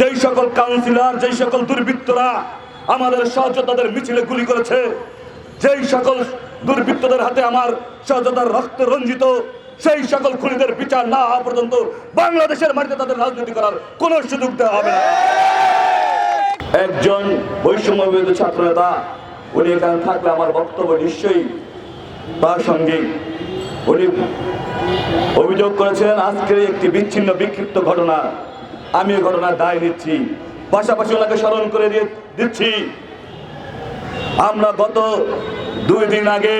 যেই সকল কাউন্সিলর, যেই সকল দুর্বৃত্তরা আমাদের সহযোদ্ধাদের মিছিলে গুলি করেছে, যেই সকল দুর্বৃত্তদের হাতে আমার সহযোদ্ধার রক্ত রঞ্জিত, সেই সকল খুনিদের বিচার না হওয়া পর্যন্ত বাংলাদেশের মাটিতে তাদের রাজনীতি করার কোনো সুযোগ দেওয়া হবে না। একজন বৈষম্য বিরোধী ছাত্র নেতা উনি এখানে থাকলে আমার বক্তব্য নিশ্চয়ই প্রাসঙ্গিক উনি অভিযোগ করেছেন আজকের একটি বিচ্ছিন্ন বিক্ষিপ্ত ঘটনা। আমি এই ঘটনার দায় নিচ্ছি। পাশাপাশি ওনাকে স্মরণ করে দিয়ে দিচ্ছি। আমরা গত দুই দিন আগে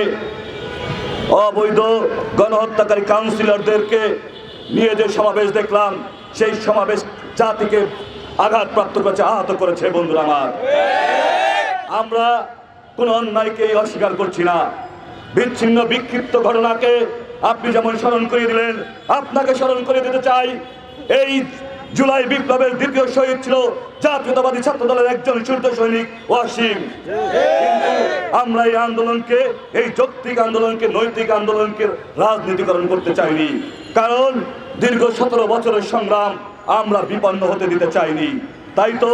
অবৈধ গণহত্যাকারী কাউন্সিলরদেরকে নিয়ে যে সমাবেশ দেখলাম, সেই সমাবেশ জাতিকে আঘাতপ্রাপ্ত করেছে, আহত করেছে বন্ধুরা আমার। আমরা কোন অন্যায়কে অস্বীকার করছি না। বিচ্ছিন্ন, বিক্ষিপ্ত ঘটনাকে আপনি যেমন স্মরণ করিয়ে দিলেন, আপনাকে স্মরণ করে দিতে চাই, এই জুলাই বিপ্লবের দ্বিতীয় শহীদ ছিল জাতীয়তাবাদী ছাত্র দলের একজন সূর্য সৈনিক ওয়াসিম। আমরা এই আন্দোলনকে, এই যৌক্তিক আন্দোলনকে, নৈতিক আন্দোলনকে রাজনীতিকরণ করতে চাইনি। কারণ দীর্ঘ সতেরো বছরের সংগ্রাম আমরা বিপন্ন হতে দিতে চাইনি। তাই তো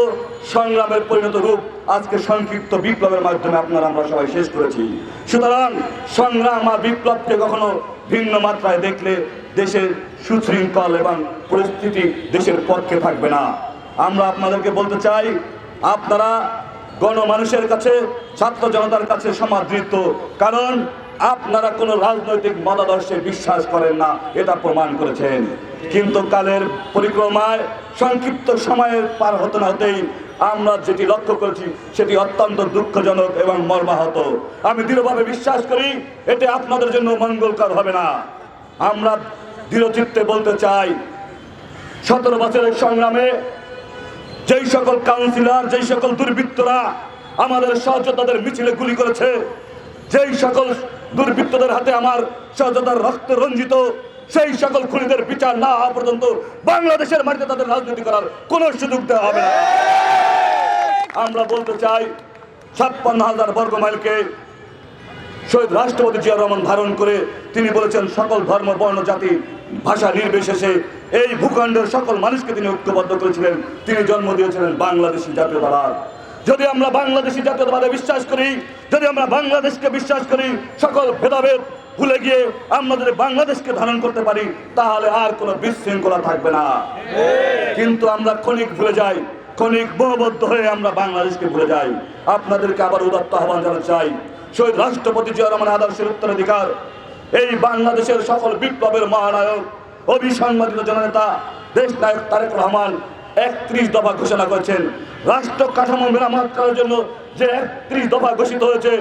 সংগ্রামের পরিণত রূপ আজকে সংক্ষিপ্ত বিপ্লবের মাধ্যমে আপনারা আমরা সবাই শেষ করেছি। সুতরাং সংগ্রাম আর বিপ্লবকে কখনো ভিন্ন মাত্রায় দেখলে দেশের সুশৃঙ্খল এবং পরিস্থিতি দেশের পক্ষে থাকবে না। আমরা আপনাদেরকে বলতে চাই, আপনারা গণমানুষের কাছে, ছাত্র জনতার কাছে সমাদৃত, কারণ আপনারা কোনো রাজনৈতিক মতাদর্শে বিশ্বাস করেন না, এটা প্রমাণ করেছেন। কিন্তু কালের পরিক্রমায়, সংক্ষিপ্ত সময়ের পার হতে না হতেই আমরা যেটি লক্ষ্য করেছি, সেটি অত্যন্ত দুঃখজনক এবং মর্মাহত। আমি দৃঢ়ভাবে বিশ্বাস করি, এটি আপনাদের জন্য মঙ্গলকর হবে না। আমরা দৃঢ়চিত্তে বলতে চাই, সতেরো বছরের সংগ্রামে যেই সকল কাউন্সিলর যেই সকল দুর্বৃত্তরা আমাদের সহযোদ্ধাদের মিছিলে গুলি করেছে, যেই সকল দুর্বৃত্তদের হাতে আমার সহযোদ্ধার রক্ত রঞ্জিত, সেই সকল খুনিদের বিচার না হওয়া পর্যন্ত বাংলাদেশের মাটিতে তাদের রাজনীতি করার কোনো সুযোগ দেওয়া হবে না। আমরা বলতে চাই, ছাপ্পান্ন হাজার বর্গ মাইলকে শহীদ রাষ্ট্রপতি জিয়া রহমান ধারণ করে তিনি বলেছেন, সকল ধর্ম, বর্ণ, জাতি, ভাষা নির্বিশেষে এই ভূখণ্ডের সকল মানুষকে তিনি ঐক্যবদ্ধ করেছিলেন। তিনি জন্ম দিয়েছিলেন বাংলাদেশি জাতীয়তাবাদ। যদি আমরা বাংলাদেশি জাতীয়তাবাদে বিশ্বাস করি, যদি আমরা বাংলাদেশকে বিশ্বাস করি, সকল ভেদাভেদ ভুলে গিয়ে আমরা যদি বাংলাদেশকে ধারণ করতে পারি, তাহলে আর কোনো বিশৃঙ্খলা থাকবে না। কিন্তু আমরা ক্ষণিক ভুলে যাই, ক্ষণিক মোহবদ্ধ হয়ে আমরা বাংলাদেশকে ভুলে যাই। আপনাদেরকে আবার উদাত্ত আহ্বান জানাতে চাই। শহীদ রাষ্ট্রপতি জিয়া রহমান আদর্শের উত্তরাধিকার এই বাংলাদেশের সকল বিপ্লবের মহানায়ক অবিসংবাদিত জননেতা, দেশ নায়ক তারেক রহমান একত্রিশ দফা ঘোষণা করেছেন। রাষ্ট্র কাঠামো মেরামত করার জন্য যে একত্রিশ দফা ঘোষিত হয়েছে,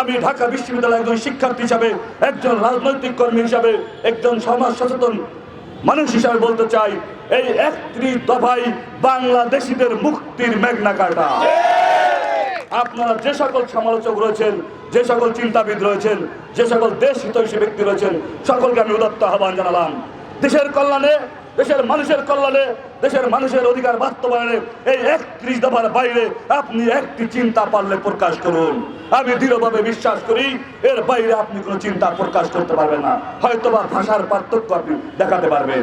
আমি ঢাকা বিশ্ববিদ্যালয়ের একজন শিক্ষার্থী হিসাবে, একজন রাজনৈতিক কর্মী হিসাবে, একজন সমাজ সচেতন মানুষ হিসাবে বলতে চাই, এই একত্রিশ দফাই বাংলাদেশিদের মুক্তির মেঘনা কাটা। আপনারা যে সকল সমালোচক রয়েছেন, যে সকল চিন্তাবিদ রয়েছেন, যে সকল দেশ হিতৈষী ব্যক্তি রয়েছেন, সকলকে আমি উদত্ত আহ্বান জানালাম। দেশের কল্যাণে, দেশের মানুষের কল্যাণে, দেশের মানুষের অধিকার বাস্তবায়নে এই একত্রিশ দফার বাইরে আপনি একটি চিন্তা পারলে প্রকাশ করুন। আমি দৃঢ়ভাবে বিশ্বাস করি, এর বাইরে আপনি কোনো চিন্তা প্রকাশ করতে পারবেন না। হয়তোবা ভাষার পার্থক্য আপনি দেখাতে পারবেন।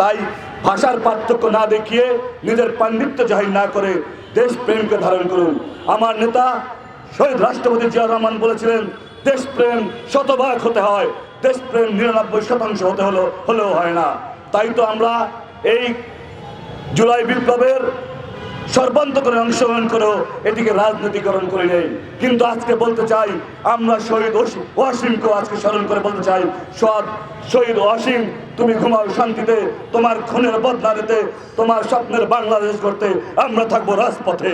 তাই ভাষার পার্থক্য না দেখিয়ে নিজের পাণ্ডিত্য জাহির না করে দেশপ্রেমকে ধারণ করুন। আমার নেতা শহীদ রাষ্ট্রপতি জিয়া রহমান বলেছিলেন, দেশপ্রেম শতভাগ হতে হয়, দেশপ্রেম নিরানব্বই শতাংশ হতে হলো, হলেও হয় না। তাই তো আমরা এই জুলাই বিপ্লবের সর্বান্তকরে অংশগ্রহণ করেও এটিকে রাজনীতিকরণ করে নেই। কিন্তু আজকে বলতে চাই, আমরা শহীদ ওয়াসিমকেও আজকে স্মরণ করে বলতে চাই সৎ শহীদ ওয়াসিম তুমি ঘুমাও শান্তিতে তোমার খুনের বদলা দিতে তোমার স্বপ্নের বাংলাদেশ করতে আমরা থাকব রাজপথে।